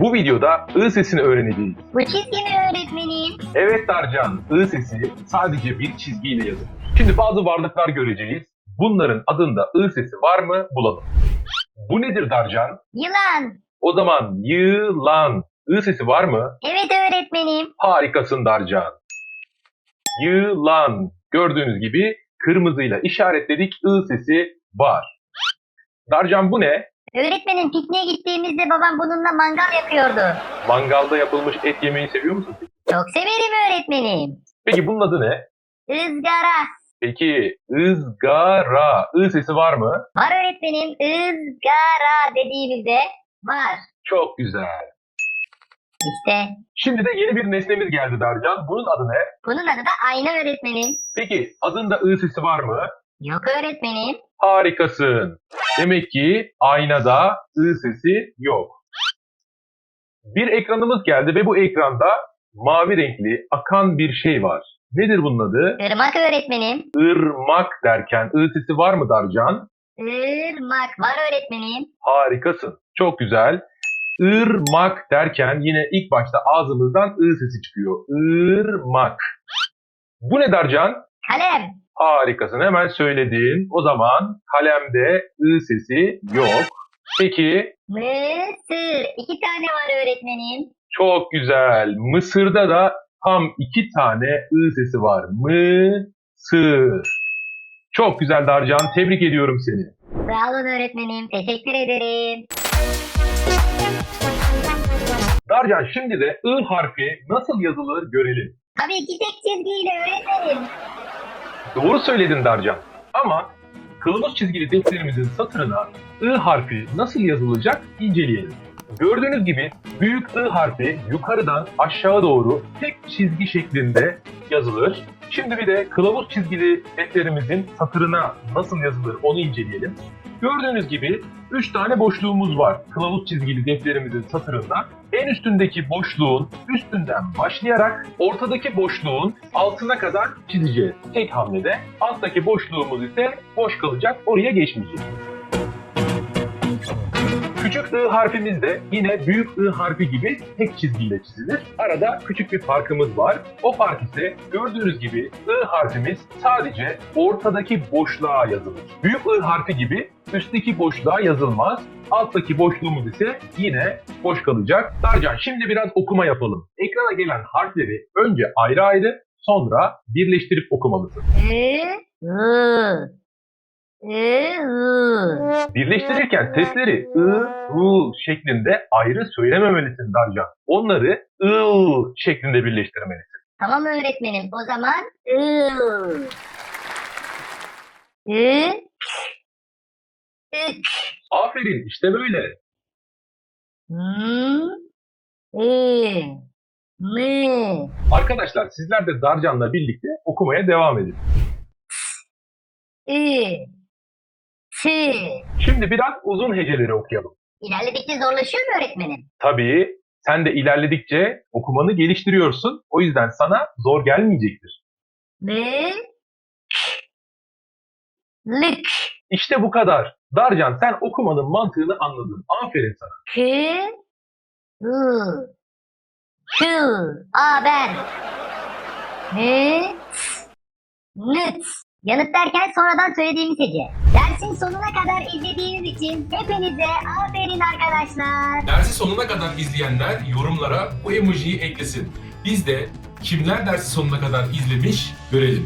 Bu videoda I sesini öğreneceğiz. Bu çizgi mi öğretmenim? Evet Darcan, I sesi sadece bir çizgiyle yazılır. Şimdi bazı varlıklar göreceğiz. Bunların adında I sesi var mı bulalım. Bu nedir Darcan? Yılan. O zaman yılan. I sesi var mı? Evet öğretmenim. Harikasın Darcan. Yılan. Gördüğünüz gibi kırmızıyla işaretledik. I sesi var. Darcan bu ne? Öğretmenim pikniğe gittiğimizde babam bununla mangal yapıyordu. Mangalda yapılmış et yemeyi seviyor musun? Çok severim öğretmenim. Peki bunun adı ne? Izgara. Peki ızgara. I sesi var mı? Var öğretmenim. Izgara dediğimizde var. Çok güzel. İşte Şimdi de yeni bir nesnemiz geldi Darcan. Bunun adı ne? bunun adı da ayna öğretmenim. Peki adında I sesi var mı? Yok öğretmenim. Harikasın. Demek ki aynada I sesi yok. Bir ekranımız geldi ve bu ekranda mavi renkli akan bir şey var. Nedir bunun adı? Irmak öğretmenim. Irmak derken I sesi var mı Darcan? Irmak var öğretmenim. Harikasın. Çok güzel. Irmak derken yine ilk başta ağzımızdan I sesi çıkıyor. Irmak. Bu ne Darcan? Kalem. Harikasın. Hemen söyledin. O zaman kalemde I sesi yok. Peki Mısır. İki tane var öğretmenim. çok güzel. Mısır'da da tam iki tane I sesi var. Mısır. Çok güzel Darcan. Tebrik ediyorum seni. Sağ olun öğretmenim. Teşekkür ederim. Darcan şimdi de I harfi nasıl yazılır görelim. Tabii ki tek çizgiyle öğretmenim. Doğru söyledin Darcan. Ama kılavuz çizgili defterimizin satırına I harfi nasıl yazılacak inceleyelim. Gördüğünüz gibi büyük I harfi yukarıdan aşağı doğru tek çizgi şeklinde yazılır. Şimdi bir de kılavuz çizgili defterimizin satırına nasıl yazılır onu inceleyelim. Gördüğünüz gibi 3 tane boşluğumuz var kılavuz çizgili defterimizin satırında. En üstündeki boşluğun üstünden başlayarak ortadaki boşluğun altına kadar çizeceğiz. Tek hamlede alttaki boşluğumuz ise boş kalacak oraya geçmeyeceğiz. Küçük I harfimiz de yine büyük I harfi gibi tek çizgiyle çizilir. Arada küçük bir farkımız var. O fark ise gördüğünüz gibi I harfimiz sadece ortadaki boşluğa yazılır. Büyük I harfi gibi Üstteki boşluğa yazılmaz. Alttaki boşluğumuz ise yine boş kalacak. Darcan şimdi biraz okuma yapalım. Ekrana gelen harfleri önce ayrı ayrı sonra birleştirip okumalısın. E, hı. E, hı. Birleştirirken sesleri ı, ı şeklinde ayrı söylememelisin Darcan. Onları ı şeklinde birleştirmelisin. Tamam öğretmenim o zaman ı. Ü. 3. Aferin işte böyle. Hmm. Hmm. Arkadaşlar sizler de Darcan'la birlikte okumaya devam edin. Ü. Tü. Şimdi biraz uzun heceleri okuyalım. İlerledikçe zorlaşıyor mu öğretmenim? Tabii. Sen de ilerledikçe okumanı geliştiriyorsun. O yüzden sana zor gelmeyecektir. Ne? Lık. İşte bu kadar. Darcan sen okumanın mantığını anladın. Aferin sana. Kü, Ü, Kü. Aa ben. Nü, Nüt. Yanıt derken sonradan söylediğimiz hece. Dersin sonuna kadar izlediğiniz için hepinize aferin arkadaşlar. Dersi sonuna kadar izleyenler yorumlara bu emojiyi eklesin. Biz de kimler dersi sonuna kadar izlemiş görelim.